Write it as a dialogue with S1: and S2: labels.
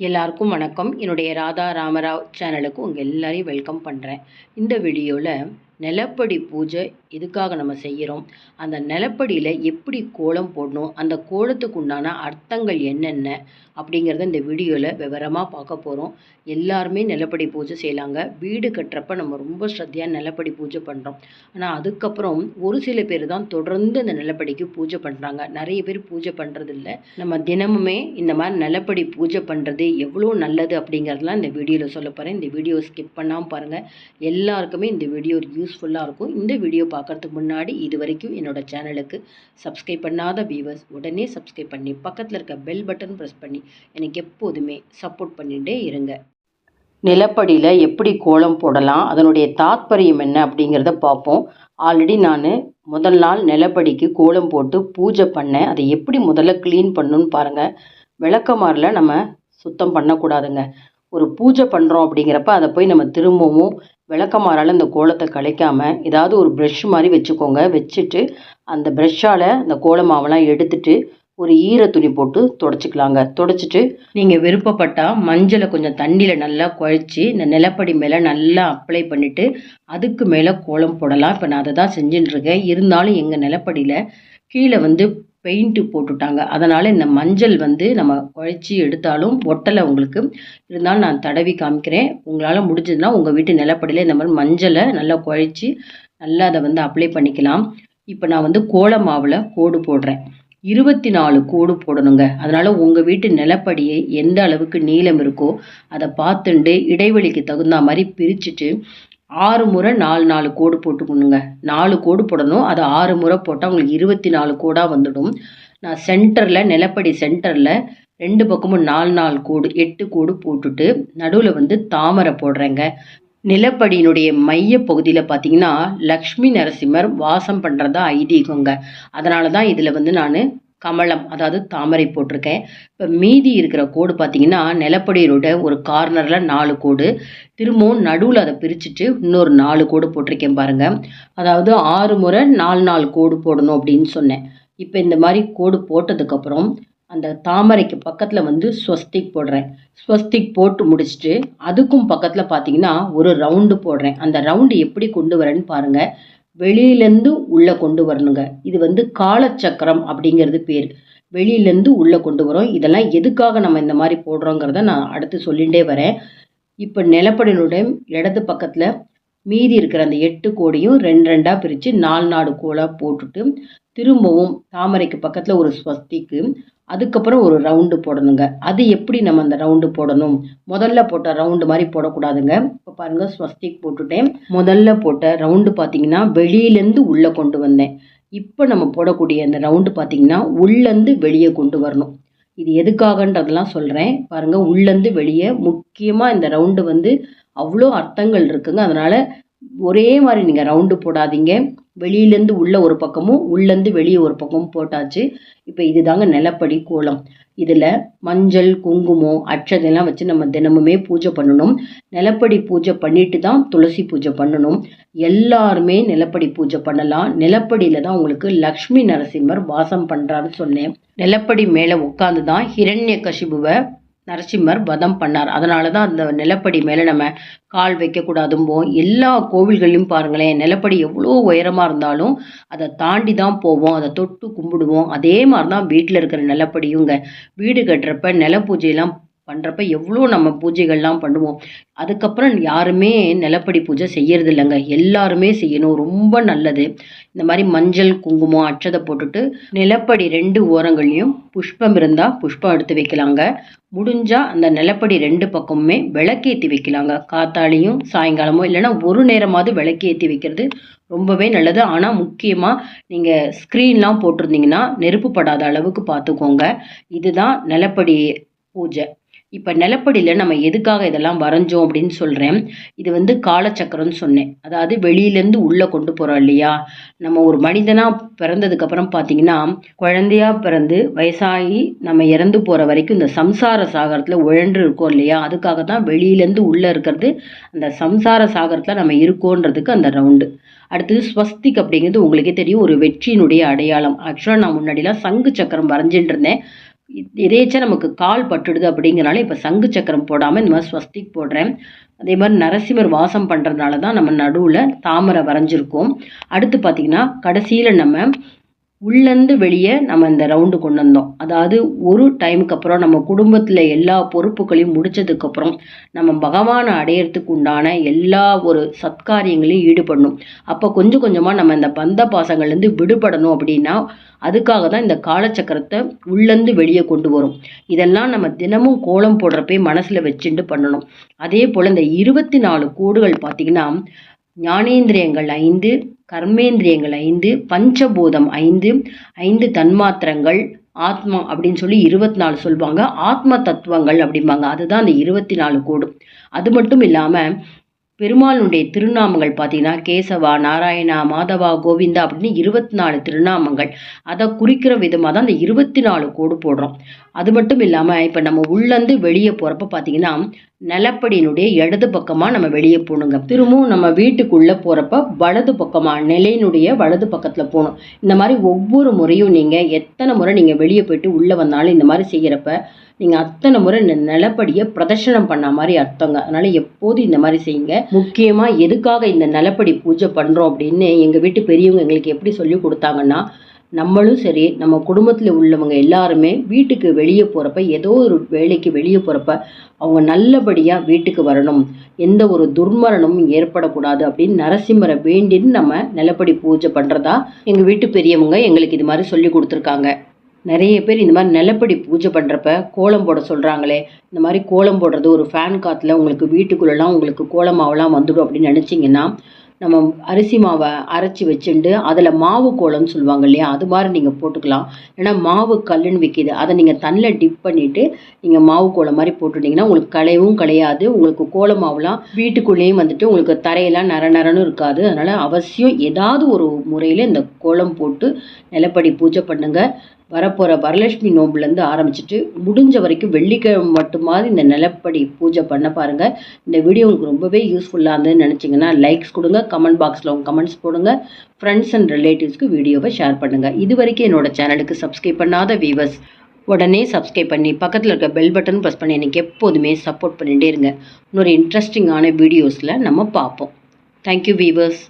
S1: எல்லாருக்கும் வணக்கம். என்னுடைய ராதா ராமராவ் சேனலுக்கு உங்கள் எல்லாரையும் வெல்கம் பண்ணுறேன் இந்த வீடியோவில் நிலப்படி பூஜை எதுக்காக நம்ம செய்கிறோம் அந்த நிலப்படியில் எப்படி கோலம் போடணும்? அந்த கோலத்துக்கு உண்டான அர்த்தங்கள் என்னென்ன? அப்படிங்கிறத இந்த வீடியோவில் விவரமாக பார்க்க போகிறோம் எல்லாருமே நிலப்படி பூஜை செய்யலாங்க. வீடு கட்டுறப்ப நம்ம ரொம்ப ஸ்ரத்தையாக நிலப்படி பூஜை பண்ணுறோம் ஆனால் அதுக்கப்புறம் ஒரு சில பேர் தான் தொடர்ந்து அந்த நிலப்படிக்கு பூஜை பண்ணுறாங்க நிறைய பேர் பூஜை பண்ணுறதில்ல நம்ம தினமுமே இந்த மாதிரி நிலப்படி பூஜை பண்ணுறது எவ்வளோ நல்லது அப்படிங்கிறதுலாம் இந்த வீடியோவில் சொல்ல போகிறேன் இந்த வீடியோ ஸ்கிப் பண்ணாமல் பாருங்கள் எல்லாருக்குமே இந்த வீடியோ யூஸ் யூஸ்ஃபுல்லாக இருக்கும். இந்த வீடியோ பார்க்கறதுக்கு முன்னாடி இது வரைக்கும் என்னோட சேனலுக்கு சப்ஸ்கிரைப் பண்ணாத வியூவர்ஸ் உடனே சப்ஸ்கிரைப் பண்ணி பக்கத்தில் இருக்க பெல் பட்டன் ப்ரெஸ் பண்ணி எனக்கு எப்போதுமே சப்போர்ட் பண்ணிகிட்டே இருங்க. நிலப்படியில் எப்படி கோலம் போடலாம் அதனுடைய தாத்பரியம் என்ன அப்படிங்கிறத பார்ப்போம். ஆல்ரெடி நான் முதல் நாள் நிலப்படிக்கு கோலம் போட்டு பூஜை பண்ணேன். அதை எப்படி முதல்ல க்ளீன் பண்ணணும்னு பாருங்கள் விளக்கமாரில் நம்ம சுத்தம் பண்ணக்கூடாதுங்க. ஒரு பூஜை பண்ணுறோம் அப்படிங்கிறப்ப அதை போய் நம்ம திரும்பவும் விளக்கமாறால் அந்த கோலத்தை கலைக்காமல் ஏதாவது ஒரு ப்ரெஷ் மாதிரி வச்சுக்கோங்க. வச்சுட்டு அந்த ப்ரெஷ்ஷால் அந்த கோல மாவெல்லாம் எடுத்துட்டு ஒரு ஈர துணி போட்டு தொடச்சிக்கலாங்க. தொடச்சிட்டு நீங்கள் விருப்பப்பட்டால் மஞ்சளை கொஞ்சம் தண்ணியில் நல்லா குழச்சி இந்த நிலப்படி மேலே நல்லா அப்ளை பண்ணிவிட்டு அதுக்கு மேலே கோலம் போடலாம். இப்போ நான் அதை தான் செஞ்சுட்டுருக்கேன் இருந்தாலும் எங்கள் நிலப்படியில் கீழே வந்து பெயிண்ட்டு போட்டுட்டாங்க. அதனால் இந்த மஞ்சள் வந்து நம்ம குழச்சி எடுத்தாலும் ஒட்டலை உங்களுக்கு. இருந்தாலும் நான் தடவி காமிக்கிறேன். உங்களால் முடிஞ்சதுன்னா உங்கள் வீட்டு நிலப்படியில் இந்த மாதிரி மஞ்சளை நல்லா குழச்சி நல்லா அதை வந்து அப்ளை பண்ணிக்கலாம். இப்போ நான் வந்து கோல மாவில் கோடு போடுறேன். இருபத்தி நாலு கோடு போடணுங்க. அதனால் உங்கள் வீட்டு நிலப்படியை எந்த அளவுக்கு நீளம் இருக்கோ அதை பார்த்துண்டு இடைவெளிக்கு தகுந்த மாதிரி பிரிச்சுட்டு ஆறு முறை நாலு நாலு கோடு போட்டுக்கணுங்க நாலு கோடு போடணும். அது ஆறு முறை போட்டால் உங்களுக்கு இருபத்தி நாலு கோடாக வந்துடும். நான் சென்டரில் நிலப்படி சென்டரில் ரெண்டு பக்கமும் நாலு நாலு கோடு எட்டு கோடு போட்டுட்டு நடுவில் வந்து தாமரை போடுறேங்க. நிலப்படியினுடைய மைய பகுதியில் பார்த்தீங்கன்னா லக்ஷ்மி நரசிம்மர் வாசம் பண்ணுறதா ஐதீகங்க. அதனால தான் இதில் வந்து நான் கமலம் அதாவது தாமரை போட்டிருக்கேன். இப்போ மீதி இருக்கிற கோடு பார்த்தீங்கன்னா நிலப்படியோட ஒரு கார்னரில் நாலு கோடு. திரும்பவும் நடுவில் அதை பிரிச்சுட்டு இன்னொரு நாலு கோடு போட்டிருக்கேன் பாருங்கள் அதாவது ஆறு முறை நாலு நாலு கோடு போடணும் அப்படின்னு சொன்னேன். இப்போ இந்த மாதிரி கோடு போட்டதுக்கப்புறம் அந்த தாமரைக்கு பக்கத்தில் வந்து ஸ்வஸ்திக் போடுறேன். ஸ்வஸ்திக் போட்டு முடிச்சுட்டு அதுக்கும் பக்கத்தில் பார்த்தீங்கன்னா ஒரு ரவுண்டு போடுறேன். அந்த ரவுண்டு எப்படி கொண்டு வரேன்னு பாருங்கள் வெளியிலேருந்து உள்ளே கொண்டு வரணுங்க. இது வந்து காலச்சக்கரம் அப்படிங்கிறது பேர். வெளியிலேருந்து உள்ளே கொண்டு வரோம். இதெல்லாம் எதுக்காக நம்ம இந்த மாதிரி போடுறோங்கிறத நான் அடுத்து சொல்லிகிட்டே வரேன். இப்போ நிலப்படினுடைய இடது பக்கத்தில் மீதி இருக்கிற அந்த எட்டு கோடியும் ரெண்டு ரெண்டாக பிரித்து நாலு நாடு கோலாக போட்டுட்டு திரும்பவும் தாமரைக்கு பக்கத்தில் ஒரு ஸ்வஸ்திக்கு அதுக்கப்புறம் ஒரு ரவுண்டு போடணுங்க. அது எப்படி நம்ம அந்த ரவுண்டு போடணும்? முதல்ல போட்ட ரவுண்டு மாதிரி போடக்கூடாதுங்க. இப்போ பாருங்கள் ஸ்வஸ்திக் போட்டுட்டேன். முதல்ல போட்ட ரவுண்டு பார்த்தீங்கன்னா வெளியிலேருந்து உள்ளே கொண்டு வந்தேன். இப்போ நம்ம போடக்கூடிய அந்த ரவுண்டு பார்த்தீங்கன்னா உள்ளேருந்து வெளியே கொண்டு வரணும். இது எதுக்காகன்றதெல்லாம் சொல்கிறேன் பாருங்கள் உள்ளேருந்து வெளியே முக்கியமாக இந்த ரவுண்டு வந்து அவ்வளோ அர்த்தங்கள் இருக்குங்க. அதனால் ஒரே மாதிரி நீங்கள் ரவுண்டு போடாதீங்க. வெளியிலேருந்து உள்ள ஒரு பக்கமும் உள்ளேருந்து வெளியே ஒரு பக்கமும் போட்டாச்சு. இப்போ இதுதாங்க நிலப்படி கோலம். இதில் மஞ்சள் குங்குமம் அட்சதையெல்லாம் வச்சு நம்ம தினமுமே பூஜை பண்ணணும். நிலப்படி பூஜை பண்ணிட்டு தான் துளசி பூஜை பண்ணணும். எல்லாருமே நிலப்படி பூஜை பண்ணலாம். நிலப்படியில் தான் உங்களுக்கு லக்ஷ்மி நரசிம்மர் வாசம் பண்ணுறான்னு சொன்னேன். நிலப்படி மேலே உட்காந்து தான் ஹிரண்ய கசிபுவை நரசிம்மர் வதம் பண்ணார். அதனால தான் அந்த நிலப்படி மேலே நம்ம கால் வைக்கக்கூடாதும்போம் எல்லா கோவில்களையும் பாருங்களேன் நிலப்படி எவ்வளோ உயரமாக இருந்தாலும் அதை தாண்டி தான் போவோம் அதை தொட்டு கும்பிடுவோம். அதே மாதிரி தான் வீட்டில் இருக்கிற நிலப்படியுங்க. வீடு கட்டுறப்ப நில பூஜையெல்லாம் பண்ணுறப்ப எவ்வளோ நம்ம பூஜைகள்லாம் பண்ணுவோம். அதுக்கப்புறம் யாருமே நிலப்படி பூஜை செய்யறது இல்லைங்க எல்லாருமே செய்யணும். ரொம்ப நல்லது. இந்த மாதிரி மஞ்சள் குங்குமம் அச்சதை போட்டுட்டு நிலப்படி ரெண்டு ஓரங்கள்லையும் புஷ்பம் இருந்தால் புஷ்பம் எடுத்து வைக்கலாங்க. முடிஞ்சால் அந்த நிலப்படி ரெண்டு பக்கமுமே விளக்கேற்றி வைக்கலாங்க. காத்தாலையும் சாயங்காலமோ இல்லைன்னா ஒரு நேரமாவது விளக்கேற்றி வைக்கிறது ரொம்பவே நல்லது. ஆனால் முக்கியமாக நீங்கள் ஸ்க்ரீன்லாம் போட்டிருந்தீங்கன்னா நெருப்பு படாத அளவுக்கு பார்த்துக்கோங்க. இதுதான் நிலப்படி பூஜை. இப்போ நிலப்படியில் நம்ம எதுக்காக இதெல்லாம் வரைஞ்சோம் அப்படின்னு சொல்கிறேன் இது வந்து காலச்சக்கரம்னு சொன்னேன். அதாவது வெளியிலேருந்து உள்ளே கொண்டு போகிறோம் இல்லையா? நம்ம ஒரு மனிதனாக பிறந்ததுக்கப்புறம் பார்த்தீங்கன்னா குழந்தையா பிறந்து வயசாகி நம்ம இறந்து போகிற வரைக்கும் இந்த சம்சார சாகரத்தில் உழன்று இருக்கோம் இல்லையா? அதுக்காக தான் வெளியிலேருந்து உள்ளே இருக்கிறது அந்த சம்சார சாகரத்தில் நம்ம இருக்கோன்றதுக்கு அந்த ரவுண்டு. அடுத்தது ஸ்வஸ்திக் அப்படிங்கிறது உங்களுக்கே தெரியும். ஒரு வெற்றியினுடைய அடையாளம். ஆக்சுவலாக நான் முன்னாடிலாம் சங்கு சக்கரம் வரைஞ்சிட்டு இருந்தேன். எதேச்சா நமக்கு கால் பட்டுடுது அப்படிங்கிறனால இப்போ சங்கு சக்கரம் போடாமல் இந்த மாதிரி ஸ்வஸ்திக் போடுறேன் அதே மாதிரி நரசிம்மர் வாசம் பண்ணுறதுனால தான் நம்ம நடுவில் தாமரை வரைஞ்சிருக்கோம் அடுத்து பார்த்திங்கன்னா கடைசியில் நம்ம உள்ளேருந்து வெளியே நம்ம இந்த ரவுண்டு கொண்டு வந்தோம் அதாவது ஒரு டைமுக்கு அப்புறம் நம்ம குடும்பத்தில் எல்லா பொறுப்புகளையும் முடிச்சதுக்கப்புறம் நம்ம பகவானை அடையிறதுக்கு உண்டான எல்லா ஒரு சத்காரியங்களையும் ஈடுபடணும். அப்போ கொஞ்சம் கொஞ்சமாக நம்ம இந்த பந்த பாசங்கள்லேருந்து விடுபடணும் அப்படின்னா அதுக்காக தான் இந்த காலச்சக்கரத்தை உள்ளேருந்து வெளியே கொண்டு வரும். இதெல்லாம் நம்ம தினமும் கோலம் போடுறப்பே மனசில் வச்சுட்டு பண்ணணும். அதே போல் இந்த இருபத்தி நாலு கோடுகள் பார்த்திங்கன்னா ஞானேந்திரியங்கள் ஐந்து கர்மேந்திரியங்கள் ஐந்து பஞ்சபூதம் ஐந்து ஐந்து தன்மாத்திரங்கள் ஆத்மா அப்படின்னு சொல்லி இருபத்தி நாலு சொல்லுவாங்க. ஆத்ம தத்துவங்கள் அப்படிம்பாங்க. அதுதான் அந்த இருபத்தி நாலு கோடும் அது மட்டும் இல்லாமல் பெருமாளுடைய திருநாமங்கள் பார்த்தீங்கன்னா கேசவா நாராயணா மாதவா கோவிந்தா அப்படின்னு இருபத்தி நாலு திருநாமங்கள். அதை குறிக்கிற விதமாக தான் அந்த இருபத்தி நாலு கோடு போடுறோம். அது மட்டும் இல்லாமல் இப்போ நம்ம உள்ளேருந்து வெளியே போகிறப்ப பார்த்தீங்கன்னா நிலப்படியினுடைய இடது பக்கமாக நம்ம வெளியே போகணுங்க திரும்பவும் நம்ம வீட்டுக்குள்ளே போகிறப்ப வலது பக்கமாக நிலையினுடைய வலது பக்கத்தில் போகணும். இந்த மாதிரி ஒவ்வொரு முறையும் நீங்கள் எத்தனை முறை நீங்கள் வெளியே போயிட்டு உள்ளே வந்தாலும் இந்த மாதிரி செய்கிறப்ப நீங்கள் அத்தனை முறை இந்த நிலப்படியை பிரதர்ஷனம் பண்ண மாதிரி அர்த்தங்க. அதனால் எப்போதும் இந்த மாதிரி செய்யுங்க. முக்கியமாக எதுக்காக இந்த நிலப்படி பூஜை பண்ணுறோம் அப்படின்னு எங்கள் வீட்டு பெரியவங்க எங்களுக்கு எப்படி சொல்லி கொடுத்தாங்கன்னா நம்மளும் சரி நம்ம குடும்பத்தில் உள்ளவங்க எல்லாருமே வீட்டுக்கு வெளியே போகிறப்ப ஏதோ ஒரு வேலைக்கு வெளியே போகிறப்ப அவங்க நல்லபடியாக வீட்டுக்கு வரணும். எந்த ஒரு துர்மரணமும் ஏற்படக்கூடாது அப்படின்னு நரசிம்மரை வேண்டின்னு நம்ம நிலப்படி பூஜை பண்ணுறதா எங்கள் வீட்டு பெரியவங்க எங்களுக்கு இது மாதிரி சொல்லி கொடுத்துருக்காங்க. நிறைய பேர் இந்த மாதிரி நிலப்படி பூஜை பண்ணுறப்ப கோலம் போட சொல்கிறாங்களே இந்த மாதிரி கோலம் போடுறது ஒரு ஃபேன் காற்றுல உங்களுக்கு வீட்டுக்குள்ளெல்லாம் உங்களுக்கு கோலமாவெல்லாம் வந்துடும் அப்படின்னு நினச்சிங்கன்னா நம்ம அரிசி மாவை அரைச்சி வச்சுட்டு அதில் மாவு கோலம்னு சொல்லுவாங்க இல்லையா? அது மாதிரி நீங்கள் போட்டுக்கலாம். ஏன்னா மாவு கல்லுன்னு விற்கிது அதை நீங்கள் தண்ணில் டிப் பண்ணிவிட்டு நீங்கள் மாவு கோலம் மாதிரி போட்டுட்டிங்கன்னா உங்களுக்கு களையவும் களையாது. உங்களுக்கு கோல மாவுலாம் வீட்டுக்குள்ளேயும் வந்துட்டு உங்களுக்கு தரையெல்லாம் நர நரன்னு இருக்காது. அதனால் அவசியம் ஏதாவது ஒரு முறையில் இந்த கோலம் போட்டு நிலப்படி பூஜை பண்ணுங்கள் வரப்போகிற வரலட்சுமி நோம்புலேருந்து ஆரம்பிச்சிட்டு முடிஞ்ச வரைக்கும் வெள்ளிக்கிழமை மட்டுமாவது இந்த நிலப்படி பூஜை பண்ண பாருங்கள் இந்த வீடியோ உங்களுக்கு ரொம்பவே யூஸ்ஃபுல்லாக இருந்ததுன்னு நினச்சிங்கன்னா லைக்ஸ் கொடுங்க கமெண்ட் பாக்ஸில் உங்கள் கமெண்ட்ஸ் போடுங்க ஃப்ரெண்ட்ஸ் அண்ட் ரிலேட்டிவ்ஸ்க்கு வீடியோவை ஷேர் பண்ணுங்கள் இது வரைக்கும் என்னோட சேனலுக்கு சப்ஸ்கிரைப் பண்ணாத வீவர்ஸ் உடனே சப்ஸ்கிரைப் பண்ணி பக்கத்தில் இருக்க பெல் பட்டன் ப்ரெஸ் பண்ணி எனக்கு எப்போதுமே சப்போர்ட் பண்ணிகிட்டே இருங்க. இன்னொரு இன்ட்ரெஸ்டிங்கான வீடியோஸில் நம்ம பார்ப்போம். Thank you viewers